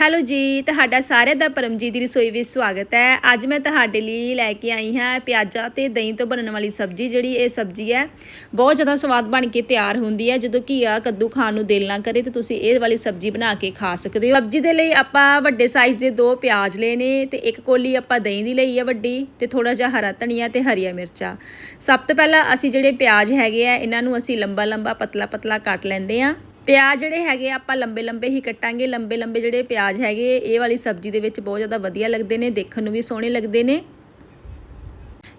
Hello ਜੀ, ਤੁਹਾਡਾ ਸਾਰਿਆਂ ਦਾ ਪਰਮਜੀਤ ਦੀ ਰਸੋਈ ਵਿੱਚ ਸਵਾਗਤ ਹੈ। ਅੱਜ ਮੈਂ ਤੁਹਾਡੇ ਲਈ ਲੈ ਕੇ ਆਈ ਹਾਂ ਪਿਆਜ਼ਾ ਤੇ ਦਹੀਂ ਤੋਂ ਬਣਨ ਵਾਲੀ ਸਬਜ਼ੀ, ਜਿਹੜੀ ਇਹ ਸਬਜ਼ੀ ਹੈ, ਬਹੁਤ ਜ਼ਿਆਦਾ ਸਵਾਦ ਬਣ ਕੇ ਤਿਆਰ ਹੁੰਦੀ ਹੈ। ਜਦੋਂ ਘੀਆ ਕੱਦੂ ਖਾਣ ਨੂੰ ਦਿਲ ਨਾ ਕਰੇ ਤੇ ਤੁਸੀਂ ਇਹ ਵਾਲੀ ਸਬਜ਼ੀ ਬਣਾ ਕੇ ਖਾ ਸਕਦੇ ਹੋ। ਸਬਜ਼ੀ ਦੇ ਲਈ ਆਪਾਂ ਵੱਡੇ ਸਾਈਜ਼ ਦੇ ਦੋ ਪਿਆਜ਼ ਲਏ ਨੇ ਤੇ ਇੱਕ ਕੋਲੀ ਆਪਾਂ ਦਹੀਂ ਦੀ ਲਈ ਹੈ ਵੱਡੀ ਤੇ ਥੋੜਾ ਜਿਹਾ ਹਰਾ ਧਨੀਆ ਤੇ ਹਰੀਆਂ ਮਿਰਚਾਂ। ਸਭ ਤੋਂ ਪਹਿਲਾਂ ਅਸੀਂ ਜਿਹੜੇ ਪਿਆਜ਼ ਹੈਗੇ ਆ, ਇਹਨਾਂ ਨੂੰ ਅਸੀਂ ਲੰਬਾ ਲੰਬਾ ਪਤਲਾ ਪਤਲਾ ਕੱਟ ਲੈਂਦੇ ਆ ਪਿਆਜ਼ ਜਿਹੜੇ ਹੈਗੇ ਆ, ਆਪਾਂ ਲੰਬੇ ਲੰਬੇ ਹੀ ਕੱਟਾਂਗੇ ਲੰਬੇ ਲੰਬੇ ਜਿਹੜੇ ਪਿਆਜ਼ ਹੈਗੇ ਇਹ ਵਾਲੀ ਸਬਜ਼ੀ ਦੇ ਵਿੱਚ ਬਹੁਤ ਜ਼ਿਆਦਾ ਵਧੀਆ ਲੱਗਦੇ ਨੇ ਦੇਖਣ ਨੂੰ ਵੀ ਸੋਹਣੇ ਲੱਗਦੇ ਨੇ।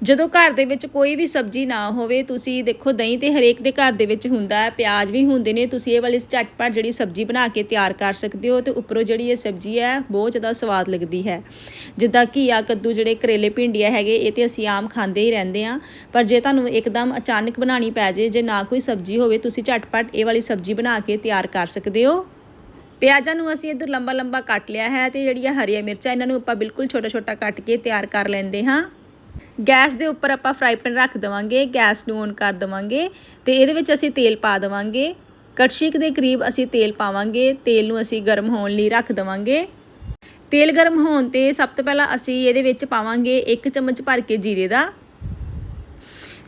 ਜਦੋਂ ਘਰ ਦੇ ਵਿੱਚ ਕੋਈ ਵੀ ਸਬਜ਼ੀ ਨਾ ਹੋਵੇ, ਤੁਸੀਂ ਦੇਖੋ ਦਹੀਂ ਤੇ ਹਰੇਕ ਦੇ ਘਰ ਦੇ ਵਿੱਚ ਹੁੰਦਾ ਹੈ, ਪਿਆਜ਼ ਵੀ ਹੁੰਦੇ ਨੇ, ਤੁਸੀਂ ਇਹ ਵਾਲੀ ਝਟਪਟ ਜਿਹੜੀ ਸਬਜ਼ੀ ਬਣਾ ਕੇ ਤਿਆਰ ਕਰ ਸਕਦੇ ਹੋ ਤੇ ਉੱਪਰੋਂ ਜਿਹੜੀ ਇਹ ਸਬਜ਼ੀ ਹੈ, ਬਹੁਤ ਜ਼ਿਆਦਾ ਸਵਾਦ ਲੱਗਦੀ ਹੈ। ਜਿੱਦਾਂ ਘੀਆ, ਕੱਦੂ ਜਿਹੜੇ ਕਰੇਲੇ ਭਿੰਡੀਆਂ ਹੈਗੇ, ਇਹ ਤੇ ਅਸੀਂ ਆਮ ਖਾਂਦੇ ਹੀ ਰਹਿੰਦੇ ਆ ਪਰ ਜੇ ਤੁਹਾਨੂੰ ਇੱਕਦਮ ਅਚਾਨਕ ਬਣਾਣੀ ਪੈ ਜੇ ਜੇ ਨਾ ਕੋਈ ਸਬਜ਼ੀ ਹੋਵੇ, ਤੁਸੀਂ ਝਟਪਟ ਇਹ ਵਾਲੀ ਸਬਜ਼ੀ ਬਣਾ ਕੇ ਤਿਆਰ ਕਰ ਸਕਦੇ ਹੋ। ਪਿਆਜ਼ਾਂ ਨੂੰ ਅਸੀਂ ਇਧਰ ਲੰਬਾ ਲੰਬਾ ਕੱਟ ਲਿਆ ਹੈ ਤੇ ਜਿਹੜੀਆਂ ਹਰੀਆਂ ਮਿਰਚਾਂ, ਇਹਨਾਂ ਨੂੰ ਆਪਾਂ ਬਿਲਕੁਲ ਛੋਟਾ ਛੋਟਾ ਕੱਟ ਕੇ ਤਿਆਰ ਕਰ ਲੈਂਦੇ ਹਾਂ। ਗੈਸ ਦੇ ਉੱਪਰ ਆਪਾਂ ਫਰਾਈ ਪੈਨ ਰੱਖ ਦਵਾਂਗੇ, ਗੈਸ ਨੂੰ ਔਨ ਕਰ ਦਵਾਂਗੇ ਤੇ ਇਹਦੇ ਵਿੱਚ ਅਸੀਂ ਤੇਲ ਪਾ ਦਵਾਂਗੇ। ਕੜਛੀਕ ਦੇ ਕਰੀਬ ਅਸੀਂ ਤੇਲ ਪਾਵਾਂਗੇ, ਤੇਲ ਨੂੰ ਅਸੀਂ ਗਰਮ ਹੋਣ ਲਈ ਰੱਖ ਦਵਾਂਗੇ। ਤੇਲ ਗਰਮ ਹੋਣ ਤੇ ਸਭ ਤੋਂ ਪਹਿਲਾਂ ਅਸੀਂ ਇਹਦੇ ਵਿੱਚ ਪਾਵਾਂਗੇ 1 ਚਮਚ ਭਰ ਕੇ ਜੀਰੇ ਦਾ।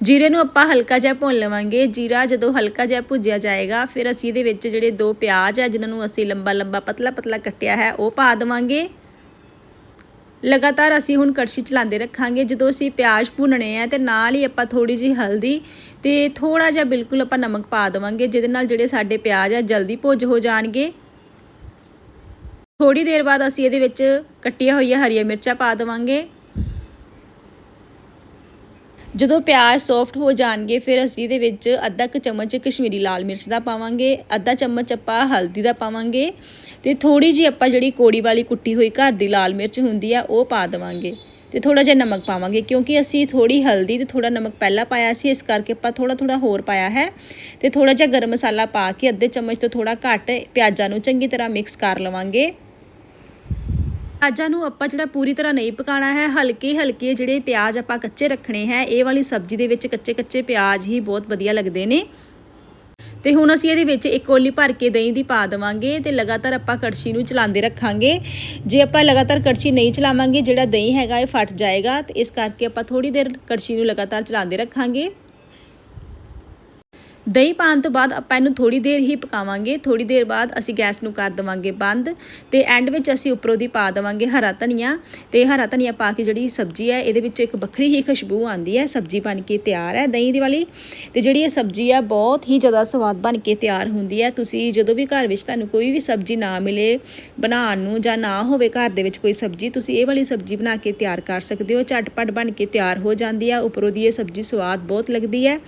ਜੀਰੇ ਨੂੰ ਆਪਾਂ ਹਲਕਾ ਜਿਹਾ ਭੁੰਨ ਲਵਾਂਗੇ। ਜੀਰਾ ਜਦੋਂ ਹਲਕਾ ਜਿਹਾ ਭੁੱਜਿਆ ਜਾਏਗਾ, ਫਿਰ ਅਸੀਂ ਇਹਦੇ ਵਿੱਚ ਜਿਹੜੇ ਦੋ ਪਿਆਜ਼ ਹੈ ਜਿਨ੍ਹਾਂ ਨੂੰ ਅਸੀਂ ਲੰਬਾ ਲੰਬਾ ਪਤਲਾ ਪਤਲਾ ਕੱਟਿਆ ਹੈ, ਉਹ ਪਾ ਦਵਾਂਗੇ। ਲਗਾਤਾਰ ਅਸੀਂ ਹੁਣ ਕੜਛੀ ਚਲਾਉਂਦੇ ਰੱਖਾਂਗੇ। ਜਦੋਂ ਅਸੀਂ ਪਿਆਜ਼ ਭੁੰਨਣੇ ਆ ਤੇ ਨਾਲ ਹੀ ਆਪਾਂ ਥੋੜੀ ਜਿਹੀ ਹਲਦੀ ਤੇ ਥੋੜਾ ਜਿਹਾ ਬਿਲਕੁਲ ਆਪਾਂ ਨਮਕ ਪਾ ਦੇਵਾਂਗੇ, ਜਿਹਦੇ ਨਾਲ ਜਿਹੜੇ ਸਾਡੇ ਪਿਆਜ਼ ਆ ਜਲਦੀ ਭੁੱਜ ਹੋ ਜਾਣਗੇ। ਥੋੜੀ ਦੇਰ ਬਾਅਦ ਅਸੀਂ ਇਹਦੇ ਵਿੱਚ ਕੱਟੀਆਂ ਹੋਈਆਂ ਹਰੀਆਂ ਮਿਰਚਾਂ ਪਾ ਦੇਵਾਂਗੇ। ਜਦੋਂ ਪਿਆਜ਼ ਸੌਫਟ ਹੋ ਜਾਣਗੇ, ਫਿਰ ਅਸੀਂ ਇਹਦੇ ਵਿੱਚ ਅੱਧਾ ਕੁ ਚਮਚ ਕਸ਼ਮੀਰੀ ਲਾਲ ਮਿਰਚ ਦਾ ਪਾਵਾਂਗੇ, ਅੱਧਾ ਚਮਚ ਆਪਾਂ ਹਲਦੀ ਦਾ ਪਾਵਾਂਗੇ ਤੇ ਥੋੜੀ ਜਿਹੀ ਆਪਾਂ ਜਿਹੜੀ ਕੋੜੀ ਵਾਲੀ ਕੁੱਟੀ ਹੋਈ ਘਰ ਦੀ ਲਾਲ ਮਿਰਚ ਹੁੰਦੀ ਆ, ਉਹ ਪਾ ਦੇਵਾਂਗੇ ਤੇ ਥੋੜਾ ਜਿਹਾ ਨਮਕ ਪਾਵਾਂਗੇ ਕਿਉਂਕਿ ਅਸੀਂ ਥੋੜੀ ਹਲਦੀ ਤੇ ਥੋੜਾ ਨਮਕ ਪਹਿਲਾਂ ਪਾਇਆ ਸੀ, ਇਸ ਕਰਕੇ ਆਪਾਂ ਥੋੜਾ ਥੋੜਾ ਹੋਰ ਪਾਇਆ ਹੈ ਤੇ ਥੋੜਾ ਜਿਹਾ ਗਰਮ ਮਸਾਲਾ ਪਾ ਕੇ ਅੱਧੇ ਚਮਚ ਤੋਂ ਥੋੜਾ ਘੱਟ ਪਿਆਜ਼ਾਂ ਨੂੰ ਚੰਗੀ ਤਰ੍ਹਾਂ ਮਿਕਸ ਕਰ ਲਵਾਂਗੇ। ਪਿਆਜ਼ਾਂ ਨੂੰ ਆਪਾਂ ਜਿਹੜਾ ਪੂਰੀ ਤਰ੍ਹਾਂ ਨਹੀਂ ਪਕਾਣਾ ਹੈ, ਹਲਕੇ ਹਲਕੇ ਜਿਹੜੇ ਪਿਆਜ਼ ਆਪਾਂ ਕੱਚੇ ਰੱਖਣੇ ਹੈ, ਇਹ ਵਾਲੀ ਸਬਜ਼ੀ ਦੇ ਵਿੱਚ ਕੱਚੇ ਕੱਚੇ ਪਿਆਜ਼ ਹੀ ਬਹੁਤ ਵਧੀਆ ਲੱਗਦੇ ਨੇ। ਤੇ ਹੁਣ ਅਸੀਂ ਇਹਦੇ ਵਿੱਚ ਇੱਕ ਕੋਲੀ ਭਰ ਕੇ ਦਹੀਂ ਦੀ ਪਾ ਦੇਵਾਂਗੇ ਤੇ ਲਗਾਤਾਰ ਆਪਾਂ ਕੜਛੀ ਨੂੰ ਚਲਾਉਂਦੇ ਰੱਖਾਂਗੇ। ਜੇ ਆਪਾਂ ਲਗਾਤਾਰ ਕੜਛੀ ਨਹੀਂ ਚਲਾਵਾਂਗੇ, ਜਿਹੜਾ ਦਹੀਂ ਹੈਗਾ ਇਹ ਫਟ ਜਾਏਗਾ ਤੇ ਇਸ ਕਰਕੇ ਆਪਾਂ ਥੋੜੀ ਦੇਰ ਕੜਛੀ ਨੂੰ ਲਗਾਤਾਰ ਚਲਾਉਂਦੇ ਰੱਖਾਂਗੇ। ਦਹੀਂ ਪਾਉਣ ਤੋਂ ਬਾਅਦ ਆਪਾਂ ਇਹਨੂੰ ਥੋੜੀ ਦੇਰ ਹੀ ਪਕਾਵਾਂਗੇ। ਥੋੜੀ ਦੇਰ ਬਾਅਦ ਅਸੀਂ ਗੈਸ ਨੂੰ ਕਰ ਦੇਵਾਂਗੇ ਬੰਦ ਤੇ ਐਂਡ ਵਿੱਚ ਅਸੀਂ ਉੱਪਰੋਂ ਦੀ ਪਾ ਦੇਵਾਂਗੇ ਹਰਾ ਧਨੀਆ। ਤੇ ਹਰਾ ਧਨੀਆ ਪਾ ਕੇ ਜਿਹੜੀ ਸਬਜ਼ੀ ਹੈ, ਇਹਦੇ ਵਿੱਚ ਇੱਕ ਵੱਖਰੀ ਹੀ ਖੁਸ਼ਬੂ ਆਉਂਦੀ ਹੈ। ਸਬਜ਼ੀ ਬਣ ਕੇ ਤਿਆਰ ਹੈ ਦਹੀਂ ਦੀ ਵਾਲੀ। ਤੇ ਜਿਹੜੀ ਇਹ ਸਬਜ਼ੀ ਹੈ, ਬਹੁਤ ਹੀ ਜ਼ਿਆਦਾ ਸਵਾਦ ਬਣ ਕੇ ਤਿਆਰ ਹੁੰਦੀ ਹੈ। ਤੁਸੀਂ ਜਦੋਂ ਵੀ ਘਰ ਵਿੱਚ ਤੁਹਾਨੂੰ ਕੋਈ ਵੀ ਸਬਜ਼ੀ ਨਾ ਮਿਲੇ ਬਣਾਉਣ ਨੂੰ ਜਾਂ ਨਾ ਹੋਵੇ ਘਰ ਦੇ ਵਿੱਚ ਕੋਈ ਸਬਜ਼ੀ, ਤੁਸੀਂ ਇਹ ਵਾਲੀ ਸਬਜ਼ੀ ਬਣਾ ਕੇ ਤਿਆਰ ਕਰ ਸਕਦੇ ਹੋ। ਝਟਪਟ ਬਣ ਕੇ ਤਿਆਰ ਹੋ ਜਾਂਦੀ ਹੈ। ਉੱਪਰੋਂ ਦੀ ਇਹ ਸਬਜ਼ੀ ਸਵਾਦ ਬਹੁਤ ਲੱਗਦੀ ਹੈ।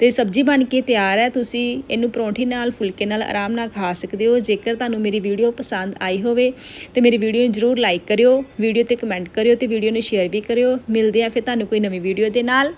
ਤੇ ਸਬਜ਼ੀ ਬਣ ਕੇ ਤਿਆਰ ਹੈ, ਤੁਸੀਂ ਇਹਨੂੰ ਪਰੌਂਠੀ ਨਾਲ, ਫੁਲਕੇ ਨਾਲ ਆਰਾਮ ਨਾਲ ਖਾ ਸਕਦੇ ਹੋ। ਜੇਕਰ ਤੁਹਾਨੂੰ ਮੇਰੀ ਵੀਡੀਓ ਪਸੰਦ ਆਈ ਹੋਵੇ, ਤੇ ਮੇਰੀ ਵੀਡੀਓ ਨੂੰ ਜਰੂਰ ਲਾਈਕ ਕਰਿਓ, ਵੀਡੀਓ ਤੇ ਕਮੈਂਟ ਕਰਿਓ ਤੇ ਵੀਡੀਓ ਨੂੰ ਸ਼ੇਅਰ ਵੀ ਕਰਿਓ। ਮਿਲਦੇ ਆ ਫਿਰ ਤੁਹਾਨੂੰ ਕੋਈ ਨਵੀਂ ਵੀਡੀਓ ਦੇ ਨਾਲ।